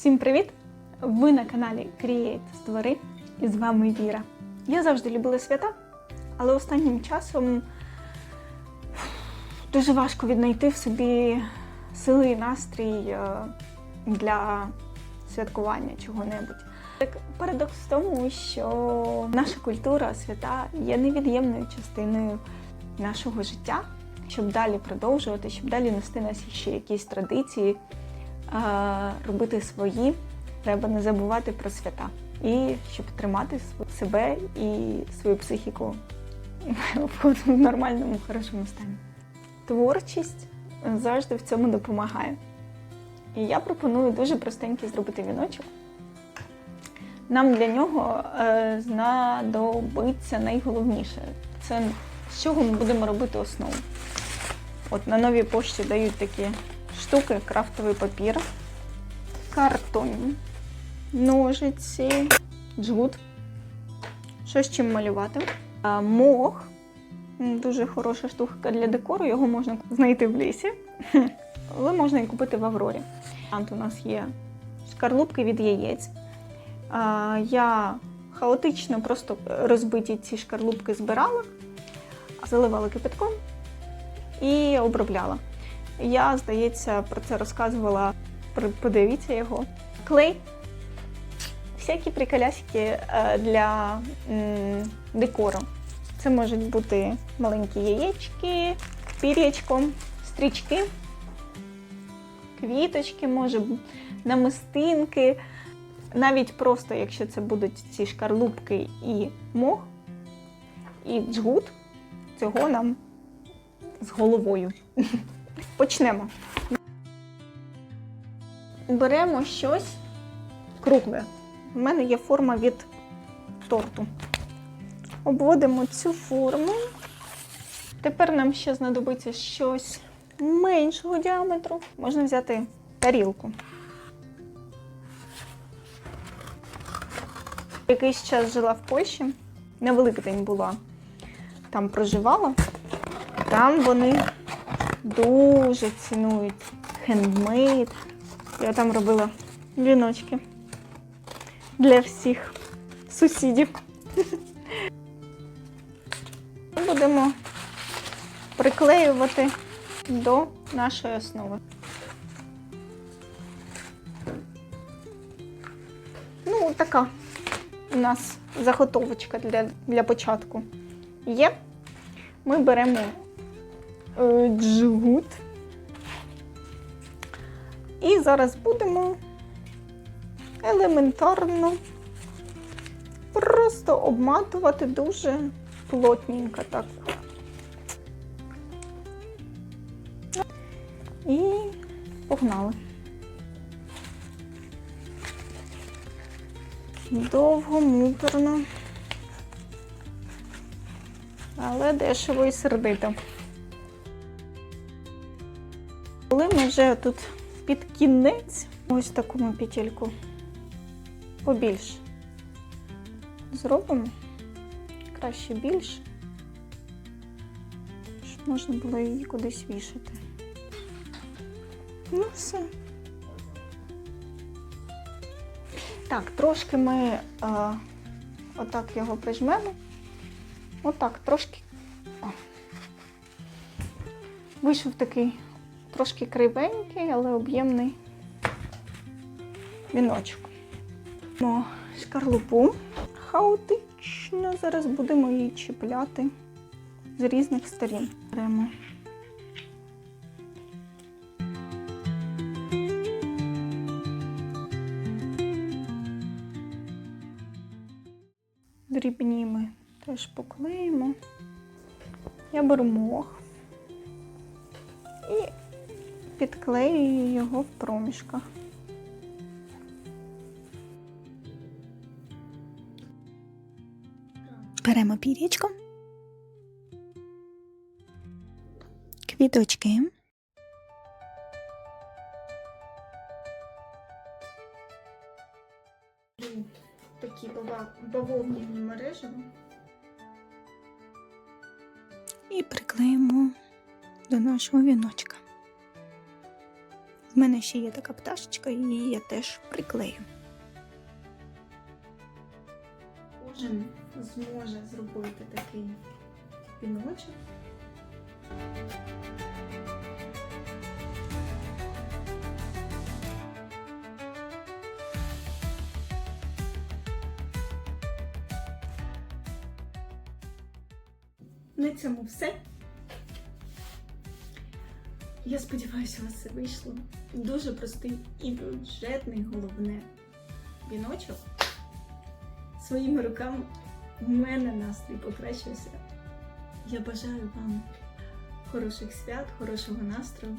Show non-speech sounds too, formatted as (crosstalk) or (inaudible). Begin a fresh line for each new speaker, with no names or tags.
Всім привіт! Ви на каналі Create Створи і з вами Віра. Я завжди любила свята, але останнім часом дуже важко віднайти в собі сили і настрій е, для святкування чого-небудь. Так парадокс в тому, що наша культура, свята є невід'ємною частиною нашого життя, щоб далі продовжувати, щоб далі нести нас ще якісь традиції, робити свої, треба не забувати про свята. І щоб тримати себе і свою психіку в нормальному, хорошому стані. Творчість завжди в цьому допомагає. І я пропоную дуже простенький зробити віночок. Нам для нього е, знадобиться найголовніше. Це з чого ми будемо робити основу. От на новій пошті дають такі штуки, крафтовий папір, картон, ножиці, джгут, що з чим малювати. Мох. Дуже хороша штука для декору, його можна знайти в лісі, (laughs) але можна і купити в Аврорі. У нас є шкарлупки від яєць. Я хаотично просто розбиті ці шкарлупки збирала, заливала кипятком і обробляла. Я, здається, про це розказувала. Подивіться його. Клей. Всякі приколясики е, для декору. Це можуть бути маленькі яєчки, пір'ячко, стрічки, квіточки, може, намистинки. Навіть просто, якщо це будуть ці шкарлупки і мох, і джгут, цього нам з головою. (laughs) Почнемо. Беремо щось кругле. У мене є форма від торту. Обводимо цю форму. Тепер нам ще знадобиться щось меншого діаметру. Можна взяти тарілку. Якийсь час жила в Польщі, на Великдень була, там проживала. Там вони дуже цінують хендмейд. Я там робила віночки для всіх сусідів. (laughs) Будемо приклеювати до нашої основи. Ну, така у нас заготовочка для, для початку є. Ми беремо джгут. І зараз будемо елементарно просто обматувати дуже плотненько так. І погнали. Довго, муторно. Але дешево і сердито. Вже тут під кінець, ось таку петельку побільше зробимо. Краще більше, щоб можна було її кудись вішати. Ну, все. Так, трошки ми е, отак його прижмемо. Отак, трошки. О. Вийшов такий трошки кривенький, але об'ємний віночок. Ну, шкарлупу хаотично. Зараз будемо її чіпляти з різних сторін. Беремо. Дрібні ми теж поклеїмо. Я беру мох і підклеюю його в проміжках.
Беремо пірічко, квіточки,
Такі бавовняні мережі.
і приклеїмо до нашого віночка. Мене ще є така пташечка, її я теж приклею.
Кожен зможе зробити такий віночок. На цьому все. Я сподіваюся, у вас все вийшло. Дуже простий і бюджетний, головне віночок своїми руками в мене настрій покращився. Я бажаю вам хороших свят, хорошого настрою